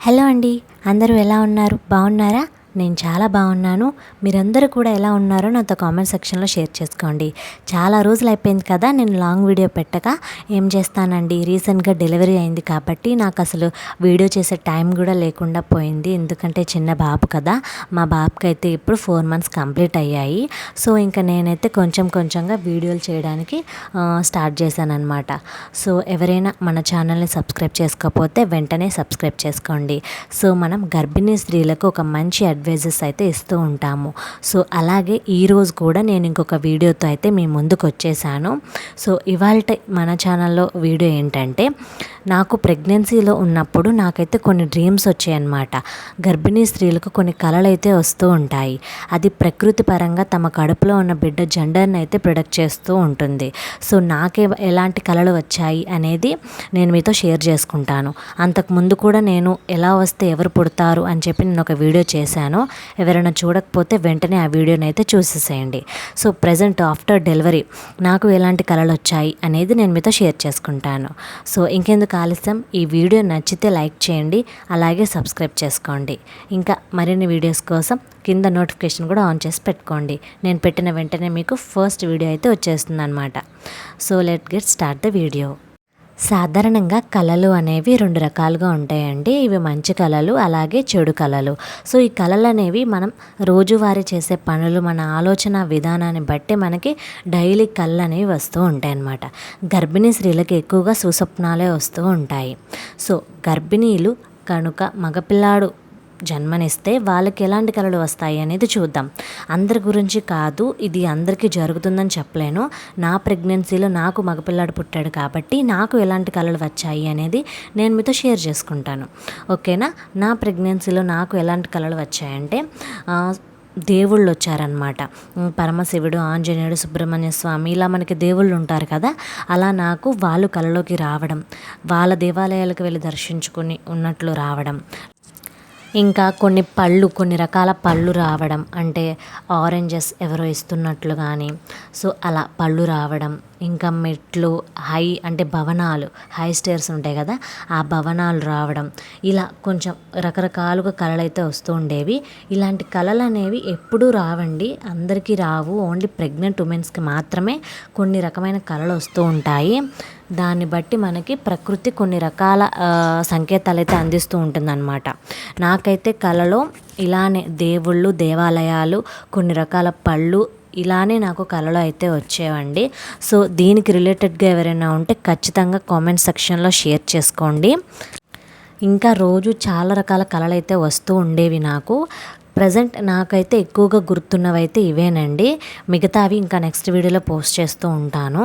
Hello అండి అందరూ ఎలా ఉన్నారు? బాగున్నారా? నేను చాలా బాగున్నాను. మీరందరూ కూడా ఎలా ఉన్నారో నాతో కామెంట్ సెక్షన్లో షేర్ చేసుకోండి. చాలా రోజులు అయిపోయింది కదా నేను లాంగ్ వీడియో పెట్టక ఏం చేస్తానండి? రీసెంట్గా డెలివరీ అయింది కాబట్టి నాకు అసలు వీడియో చేసే టైం కూడా లేకుండా పోయింది. ఎందుకంటే చిన్న బాబు కదా మా బాబుకి అయితే ఇప్పుడు ఫోర్ మంత్స్ కంప్లీట్ అయ్యాయి. సో ఇంకా నేనైతే కొంచెం కొంచెంగా వీడియోలు చేయడానికి స్టార్ట్ చేశాను అనమాట సో ఎవరైనా మన ఛానల్ని సబ్స్క్రైబ్ చేసుకోకపోతే వెంటనే సబ్స్క్రైబ్ చేసుకోండి. సో మనం గర్భిణీ స్త్రీలకు ఒక మంచి అడ్వైజెస్ అయితే ఇస్తూ ఉంటాము. సో అలాగే ఈరోజు కూడా నేను ఇంకొక వీడియోతో అయితే మీ ముందుకు వచ్చేసాను. సో ఇవాళ మన ఛానల్లో వీడియో ఏంటంటే నాకు ప్రెగ్నెన్సీలో ఉన్నప్పుడు నాకైతే కొన్ని డ్రీమ్స్ వచ్చాయన్నమాట. గర్భిణీ స్త్రీలకు కొన్ని కళలు అయితే వస్తూ ఉంటాయి. అది ప్రకృతి పరంగా తమ కడుపులో ఉన్న బిడ్డ జెండర్ని అయితే ప్రొడక్ట్ చేస్తూ ఉంటుంది. సో నాకే ఎలాంటి కళలు వచ్చాయి అనేది నేను మీతో షేర్ చేసుకుంటాను. అంతకుముందు కూడా నేను ఎలా వస్తే ఎవరు పుడతారు అని చెప్పి నేను ఒక వీడియో చేశాను. చేశాను ఎవరైనా చూడకపోతే వెంటనే ఆ వీడియోని అయితే చూసేసేయండి. సో ప్రజెంట్ ఆఫ్టర్ డెలివరీ నాకు ఎలాంటి కళలు వచ్చాయి అనేది నేను మీతో షేర్ చేసుకుంటాను. సో ఇంకెందుకు ఆలస్యం? ఈ వీడియో నచ్చితే లైక్ చేయండి అలాగే సబ్స్క్రైబ్ చేసుకోండి. ఇంకా మరిన్ని వీడియోస్ కోసం కింద నోటిఫికేషన్ కూడా ఆన్ చేసి పెట్టుకోండి. నేను పెట్టిన వెంటనే మీకు ఫస్ట్ వీడియో అయితే వచ్చేస్తుంది అనమాట so let get start the video సాధారణంగా కళలు అనేవి రెండు రకాలుగా ఉంటాయండి. ఇవి మంచి కళలు అలాగే చెడు కళలు. సో ఈ కళలు అనేవి మనం రోజువారీ చేసే పనులు మన ఆలోచన విధానాన్ని బట్టి మనకి డైలీ కళ్ళు అనేవి వస్తూ ఉంటాయి అన్నమాట గర్భిణీ స్త్రీలకు ఎక్కువగా సుస్వప్నాలే వస్తూ ఉంటాయి. సో గర్భిణీలు కనుక మగపిల్లాడు జన్మనిస్తే వాళ్ళకి ఎలాంటి కళలు వస్తాయి అనేది చూద్దాం. అందరి గురించి కాదు ఇది అందరికీ జరుగుతుందని చెప్పలేను. నా ప్రెగ్నెన్సీలో నాకు మగపిల్లాడు పుట్టాడు కాబట్టి నాకు ఎలాంటి కళలు వచ్చాయి అనేది నేను మీతో షేర్ చేసుకుంటాను. ఓకేనా? నా ప్రెగ్నెన్సీలో నాకు ఎలాంటి కళలు వచ్చాయంటే దేవుళ్ళు వచ్చారనమాట పరమశివుడు ఆంజనేయుడు సుబ్రహ్మణ్య స్వామి ఇలా మనకి దేవుళ్ళు ఉంటారు కదా అలా నాకు వాళ్ళు కళలోకి రావడం వాళ్ళ దేవాలయాలకు వెళ్ళి దర్శించుకుని ఉన్నట్లు రావడం ఇంకా కొన్ని పళ్ళు కొన్ని రకాల పళ్ళు రావడం అంటే ఆరెంజెస్ ఎవరో ఇస్తున్నట్లు కానీ సో అలా పళ్ళు రావడం ఇంకా మెట్లు హై అంటే భవనాలు హై స్టేర్స్ ఉంటాయి కదా ఆ భవనాలు రావడం ఇలా కొంచెం రకరకాలుగా కళలు అయితే వస్తూ ఉండేవి. ఇలాంటి కళలు అనేవి ఎప్పుడూ రావండి. అందరికీ రావు. ఓన్లీ ప్రెగ్నెంట్ ఉమెన్స్కి మాత్రమే కొన్ని రకమైన కళలు వస్తూ ఉంటాయి. దాన్ని బట్టి మనకి ప్రకృతి కొన్ని రకాల సంకేతాలు అయితే అందిస్తూ ఉంటుందన్నమాట. నాకైతే కళలో ఇలానే దేవుళ్ళు దేవాలయాలు కొన్ని రకాల పళ్ళు ఇలానే నాకు కళలు అయితే వచ్చేవండి. సో దీనికి రిలేటెడ్గా ఎవరైనా ఉంటే ఖచ్చితంగా కామెంట్ సెక్షన్లో షేర్ చేసుకోండి. ఇంకా రోజు చాలా రకాల కళలు అయితే వస్తూ ఉండేవి నాకు. ప్రజెంట్ నాకైతే ఎక్కువగా గుర్తున్నవైతే ఇవేనండి. మిగతావి ఇంకా నెక్స్ట్ వీడియోలో పోస్ట్ చేస్తూ ఉంటాను.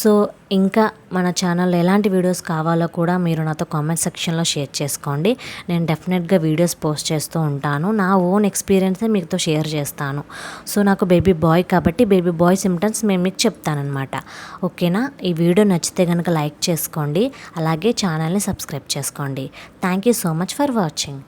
సో ఇంకా మన ఛానల్లో ఎలాంటి వీడియోస్ కావాలో కూడా మీరు నాతో కామెంట్ సెక్షన్లో షేర్ చేసుకోండి. నేను డెఫినెట్గా వీడియోస్ పోస్ట్ చేస్తూ ఉంటాను. నా ఓన్ ఎక్స్పీరియన్సే మీతో షేర్ చేస్తాను. సో నాకు బేబీ బాయ్ కాబట్టి బేబీ బాయ్ సిమ్టమ్స్ మేము మీకు చెప్తానమాట ఓకేనా? ఈ వీడియో నచ్చితే కనుక లైక్ చేసుకోండి. అలాగే ఛానల్ని సబ్స్క్రైబ్ చేసుకోండి. Thank you so much for watching.